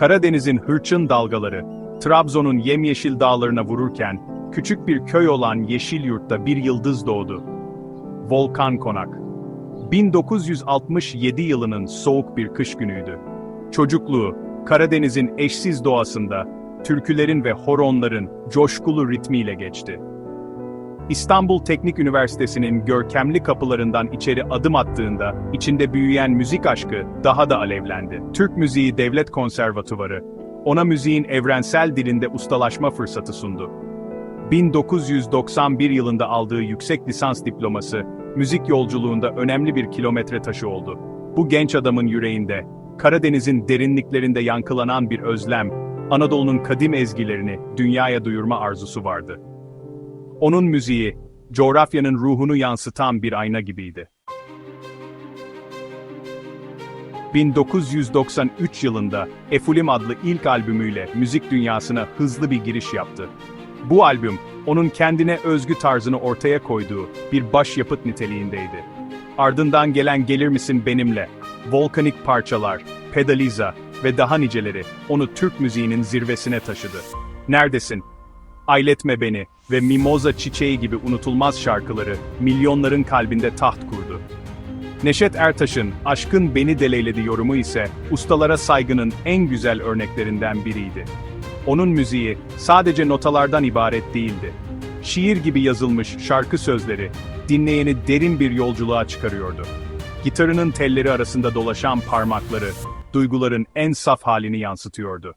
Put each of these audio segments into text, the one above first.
Karadeniz'in hırçın dalgaları, Trabzon'un yemyeşil dağlarına vururken, küçük bir köy olan Yeşilyurt'ta bir yıldız doğdu. Volkan Konak. 1967 yılının soğuk bir kış günüydü. Çocukluğu, Karadeniz'in eşsiz doğasında, türkülerin ve horonların coşkulu ritmiyle geçti. İstanbul Teknik Üniversitesi'nin görkemli kapılarından içeri adım attığında, içinde büyüyen müzik aşkı daha da alevlendi. Türk Müziği Devlet Konservatuvarı, ona müziğin evrensel dilinde ustalaşma fırsatı sundu. 1991 yılında aldığı yüksek lisans diploması, müzik yolculuğunda önemli bir kilometre taşı oldu. Bu genç adamın yüreğinde, Karadeniz'in derinliklerinde yankılanan bir özlem, Anadolu'nun kadim ezgilerini dünyaya duyurma arzusu vardı. Onun müziği, coğrafyanın ruhunu yansıtan bir ayna gibiydi. 1993 yılında Efulim adlı ilk albümüyle müzik dünyasına hızlı bir giriş yaptı. Bu albüm, onun kendine özgü tarzını ortaya koyduğu bir başyapıt niteliğindeydi. Ardından gelen Gelir Misin Benimle, Volkanik Parçalar, Pedaliza ve daha niceleri onu Türk müziğinin zirvesine taşıdı. Neredesin? Ayletme Beni ve Mimoza Çiçeği gibi unutulmaz şarkıları milyonların kalbinde taht kurdu. Neşet Ertaş'ın Aşkın Beni Deleyledi yorumu ise ustalara saygının en güzel örneklerinden biriydi. Onun müziği sadece notalardan ibaret değildi. Şiir gibi yazılmış şarkı sözleri dinleyeni derin bir yolculuğa çıkarıyordu. Gitarının telleri arasında dolaşan parmakları duyguların en saf halini yansıtıyordu.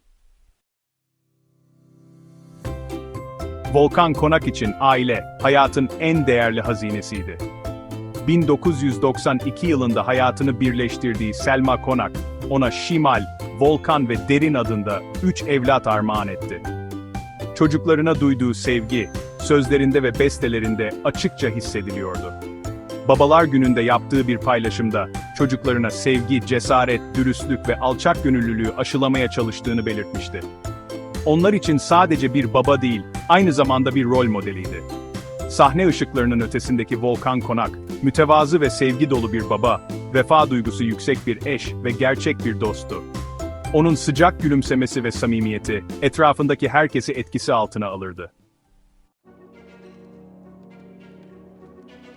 Volkan Konak için aile, hayatın en değerli hazinesiydi. 1992 yılında hayatını birleştirdiği Selma Konak, ona Şimal, Volkan ve Derin adında üç evlat armağan etti. Çocuklarına duyduğu sevgi, sözlerinde ve bestelerinde açıkça hissediliyordu. Babalar gününde yaptığı bir paylaşımda, çocuklarına sevgi, cesaret, dürüstlük ve alçak gönüllülüğü aşılamaya çalıştığını belirtmişti. Onlar için sadece bir baba değil, aynı zamanda bir rol modeliydi. Sahne ışıklarının ötesindeki Volkan Konak, mütevazı ve sevgi dolu bir baba, vefa duygusu yüksek bir eş ve gerçek bir dosttu. Onun sıcak gülümsemesi ve samimiyeti, etrafındaki herkesi etkisi altına alırdı.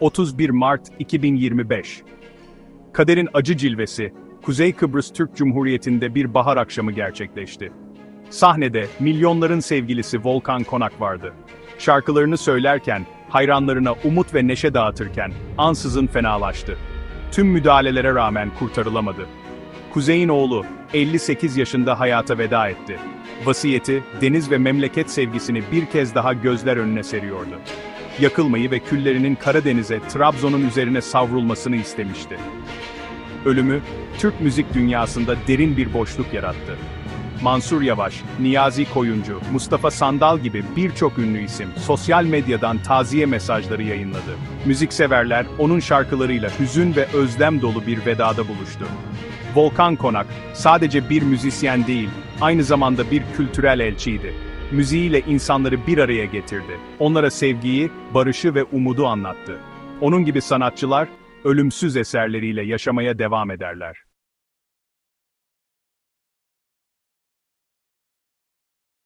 31 Mart 2025 Kaderin acı cilvesi, Kuzey Kıbrıs Türk Cumhuriyeti'nde bir bahar akşamı gerçekleşti. Sahnede milyonların sevgilisi Volkan Konak vardı. Şarkılarını söylerken, hayranlarına umut ve neşe dağıtırken ansızın fenalaştı. Tüm müdahalelere rağmen kurtarılamadı. Kuzey'in oğlu 58 yaşında hayata veda etti. Vasiyeti, deniz ve memleket sevgisini bir kez daha gözler önüne seriyordu. Yakılmayı ve küllerinin Karadeniz'e, Trabzon'un üzerine savrulmasını istemişti. Ölümü, Türk müzik dünyasında derin bir boşluk yarattı. Mansur Yavaş, Niyazi Koyuncu, Mustafa Sandal gibi birçok ünlü isim sosyal medyadan taziye mesajları yayınladı. Müzikseverler onun şarkılarıyla hüzün ve özlem dolu bir vedada buluştu. Volkan Konak sadece bir müzisyen değil, aynı zamanda bir kültürel elçiydi. Müziğiyle insanları bir araya getirdi. Onlara sevgiyi, barışı ve umudu anlattı. Onun gibi sanatçılar ölümsüz eserleriyle yaşamaya devam ederler.